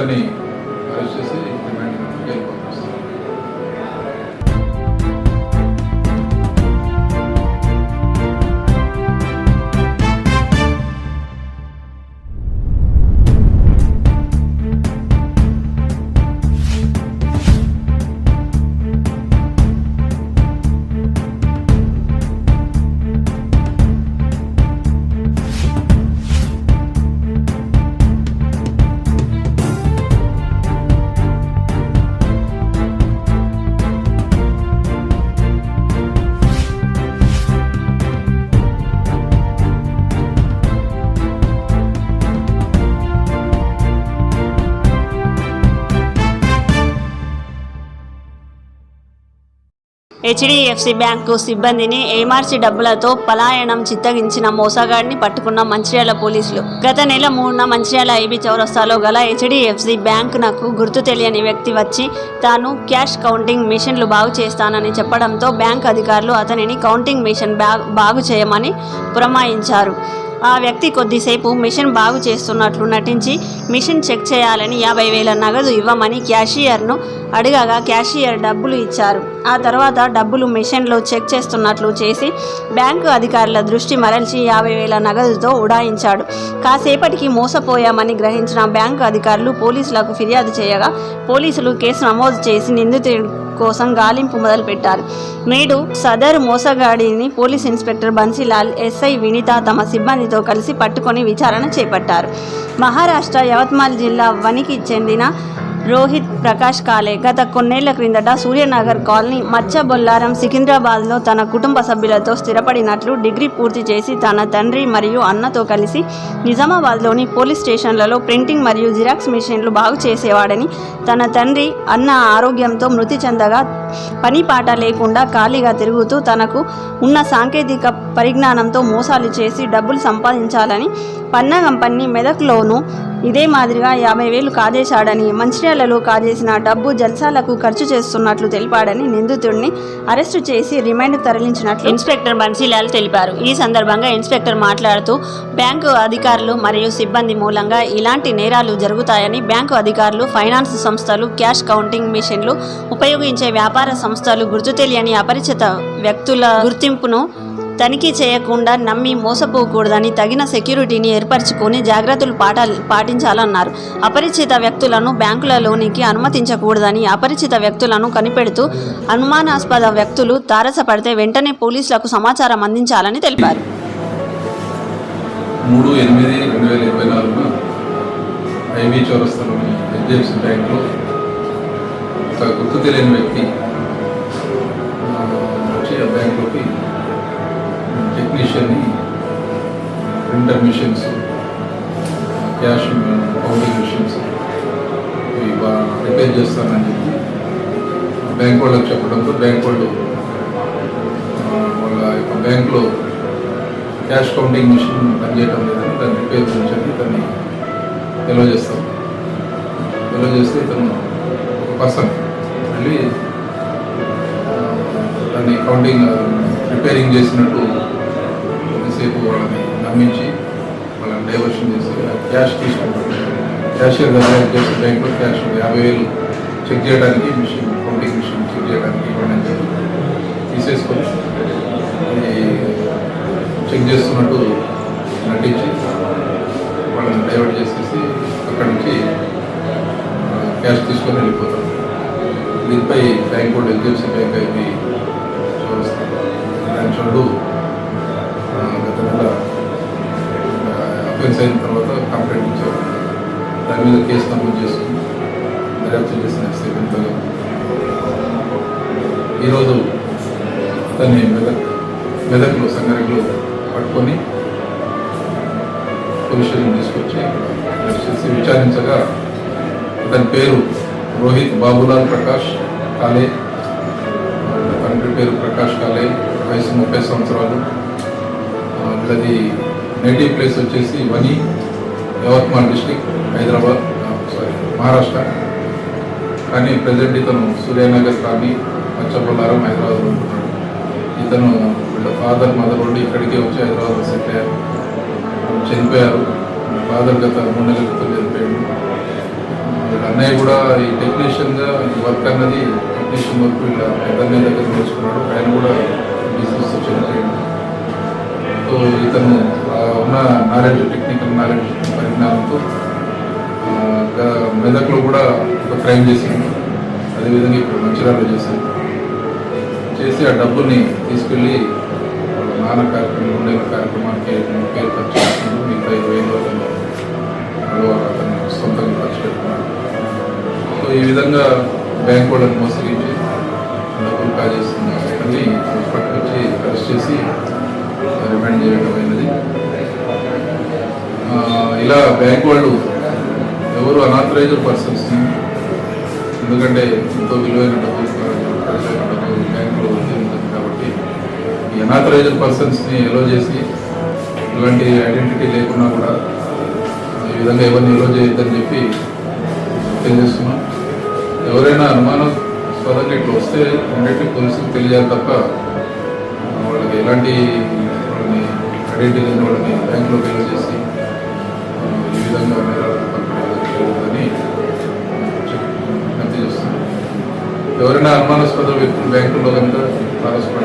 തന്നെ HDFC bank సిబ్బందిని ఏమార్చి డబ్బులతో పలాయనం చిత్తగించిన మోసగాడిని పట్టుకున్న మంచిర్యాల పోలీసులు. గత నెల మూడున మంచిర్యాల ఐబీ చౌరస్తాలో గల హెచ్డిఎఫ్సి బ్యాంకునకు గుర్తు తెలియని వ్యక్తి వచ్చి తాను క్యాష్ కౌంటింగ్ మిషన్లు బాగు చేస్తానని చెప్పడంతో బ్యాంక్ అధికారులు అతనిని కౌంటింగ్ మిషన్ బాగు చేయమని పురమాయించారు. ఆ వ్యక్తి కొద్దిసేపు మిషన్ బాగు చేస్తున్నట్లు నటించి మిషన్ చెక్ చేయాలని యాభై వేల నగదు ఇవ్వమని క్యాషియర్ను అడగగా క్యాషియర్ డబ్బులు ఇచ్చారు. ఆ తర్వాత డబ్బులు మిషన్లో చెక్ చేస్తున్నట్లు చేసి బ్యాంకు అధికారుల దృష్టి మరల్చి యాభై వేల నగదుతో ఉడాయించాడు. కాసేపటికి మోసపోయామని గ్రహించిన బ్యాంకు అధికారులు పోలీసులకు ఫిర్యాదు చేయగా పోలీసులు కేసు నమోదు చేసి నిందితుడి కోసం గాలింపు మొదలుపెట్టారు. నేడు సదరు మోసగాడిని police inspector Bansilal SI Vineetha తమ సిబ్బందితో కలిసి పట్టుకొని విచారణ చేపట్టారు. మహారాష్ట్ర యవత్మాల్ జిల్లా వనికి చెందిన రోహిత్ ప్రకాష్ కాలే గత కొన్నేళ్ళ క్రిందట సూర్యనగర్ కాలనీ మచ్చ బొల్లారం సికింద్రాబాద్లో తన కుటుంబ సభ్యులతో స్థిరపడినట్లు డిగ్రీ పూర్తి చేసి తన తండ్రి మరియు అన్నతో కలిసి నిజామాబాద్లోని పోలీస్ స్టేషన్లలో ప్రింటింగ్ మరియు జిరాక్స్ మిషన్లు బాగు చేసేవాడని తన తండ్రి అన్న ఆరోగ్యంతో మృతి చెందగా పని పాట లేకుండా ఖాళీగా తిరుగుతూ తనకు ఉన్న సాంకేతిక పరిజ్ఞానంతో మోసాలు చేసి డబ్బులు సంపాదించాలని పన్నా కంపెనీ మెదక్లోనూ ఇదే మాదిరిగా యాభై వేలు కాజేశాడని మంచిర్యాలలో కాజేసిన డబ్బు జల్సాలకు ఖర్చు చేస్తున్నట్లు తెలిపాడని నిందితుడిని అరెస్టు చేసి రిమాండ్ తరలించినట్లు ఇన్స్పెక్టర్ బన్సీలాల్ తెలిపారు. ఈ సందర్భంగా ఇన్స్పెక్టర్ మాట్లాడుతూ బ్యాంకు అధికారులు మరియు సిబ్బంది మూలంగా ఇలాంటి నేరాలు జరుగుతాయని బ్యాంకు అధికారులు ఫైనాన్స్ సంస్థలు క్యాష్ కౌంటింగ్ మిషన్లు ఉపయోగించే వ్యాపార సంస్థలు గుర్తు తెలియని అపరిచిత వ్యక్తుల గుర్తింపును తనిఖీ చేయకుండా నమ్మి మోసపోకూడదని తగిన సెక్యూరిటీని ఏర్పరచుకొని జాగ్రత్తలు పాట పాటించాలన్నారు. అపరిచిత వ్యక్తులను బ్యాంకులలోనికి అనుమతించకూడదని అపరిచిత వ్యక్తులను కనిపెడుతూ అనుమానాస్పద వ్యక్తులు తారసపడితే వెంటనే పోలీసులకు సమాచారం అందించాలని తెలిపారు. మూడు ఎనిమిది రెండు వేల ఇరవై నాలుగున ఐబీ చౌరస్తాలోని హెచ్డిఎఫ్సి బ్యాంక్లో ఒక గుర్తు తెలియని వ్యక్తి machine printer machines cash counting machines ఇవి రిపేర్ చేస్తానని చెప్పి బ్యాంక్ వాళ్ళకి చెప్పడంతో బ్యాంక్ వాళ్ళు వాళ్ళ యొక్క బ్యాంక్లో క్యాష్ కౌంటింగ్ మిషన్ పనిచేయటం లేదని దాన్ని రిపేర్ చేయించండి అని దాన్ని తెలియజేస్తాం తెలియజేస్తే ఇతను ఒక పర్సన్ వెళ్ళి దాన్ని కౌంటింగ్ రిపేరింగ్ చేసినట్టు కొద్దిసేపు వాళ్ళని నమ్మించి వాళ్ళని డైవర్షన్ చేసి క్యాష్ తీసుకుంటారు. క్యాషియర్ దగ్గర చేసి బ్యాంక్లో క్యాష్ యాభై వేలు చెక్ చేయడానికి మిషన్ కౌంటింగ్ మిషన్ చెక్ చేయడానికి ఇవ్వండి అని చెప్పి తీసేసుకొని చెక్ చేస్తున్నట్టు నటించి వాళ్ళని డైవర్ట్ చేసేసి అక్కడి నుంచి క్యాష్ తీసుకొని వెళ్ళిపోతాం దీనిపై బ్యాంక్ కూడా హెచ్డిఎఫ్సి బ్యాంక్ అయింది చూస్తాం దాని చూడు గత నెల అఫెన్స్ అయిన తర్వాత కంప్లైంట్ ఇచ్చారు. దాని మీద కేసు నమోదు చేసుకుని దర్యాప్తు చేసిన ఎస్ఐ ఈరోజు అతన్ని మెదక్ మెదక్లో సంగారెడ్డిలో పట్టుకొని పోలీస్ తీసుకొచ్చి చేసి విచారించగా అతని పేరు రోహిత్ బాబులాల్ ప్రకాష్ కాలే. తండ్రి పేరు ప్రకాష్ కాలే. వయసు ముప్పై సంవత్సరాలు. వీళ్ళది నేటివ్ ప్లేస్ వచ్చేసి వని యవత్మాల్ డిస్టిక్ హైదరాబాద్ సారీ మహారాష్ట్ర. కానీ ప్రజెంట్ ఇతను సూర్యనగర్ కానీ పచ్చబొల్లారం హైదరాబాద్ ఉంటున్నాడు. ఇతను వీళ్ళ ఫాదర్ మదర్ ఉండి ఇక్కడికే వచ్చి హైదరాబాద్ సెటిల్ అయ్యారు. చనిపోయారు. ఫాదర్ గత మూడు నెలల క్రితం చనిపోయాడు. వీళ్ళ అన్నయ్య కూడా ఈ టెక్నీషియన్గా వర్క్ అన్నది టెక్నీషియన్ వర్క్ వీళ్ళ పెద్ద దగ్గర నేర్చుకున్నాడు. ఆయన కూడా బిజినెస్ ఇతను ఉన్న నాలెడ్జ్ టెక్నికల్ నాలెడ్జ్ పరిజ్ఞానంతో మెదక్లో కూడా ఒక క్రైమ్ చేసింది అదేవిధంగా ఇప్పుడు మంచిర్యాలలో చేసింది చేసి ఆ డబ్బుని తీసుకెళ్ళి వాళ్ళ నాన్న కార్యక్రమం ఉండే కార్యక్రమానికి పేరు ఖర్చు చేస్తున్నాడు మిగతా ఇరవై ఐదు అతను అతను సొంతంగా ఖర్చు పెట్టుకున్నాడు. సో ఈ విధంగా బ్యాంక్ వాళ్ళని మోసగించి డబ్బులు కాజేస్తుంది అతన్ని పట్టుకొచ్చి అరెస్ట్ చేసి రిమాండ్ చేయడం అయినది. ఇలా బ్యాంక్ వాళ్ళు ఎవరు అనాథరైజ్డ్ పర్సన్స్ని ఎందుకంటే ఎంతో విలువైన డబ్బులు బ్యాంకులో ఉంటుంది కాబట్టి ఈ అనాథరైజ్డ్ పర్సన్స్ని ఎలో చేసి ఇలాంటి ఐడెంటిటీ లేకున్నా కూడా ఈ విధంగా ఎవరిని ఎలో చేయొద్దని చెప్పి తెలియజేస్తున్నాం ఎవరైనా అనుమానాస్పదంగా ఇట్లా వస్తే ఇమీడియట్లీ పోలీసులకు తెలియాలి తప్ప వాళ్ళకి ఎలాంటి ఐడెంటిటీ లేని వాళ్ళని బ్యాంకులో ఎలో చేసి ఈ విధంగా నేరాలకు పాల్పడేదని విజ్ఞప్తి చేస్తున్నాం ఎవరైనా అనుమానాస్పద వ్యక్తులు బ్యాంకుల్లో కనుక తారసపడితే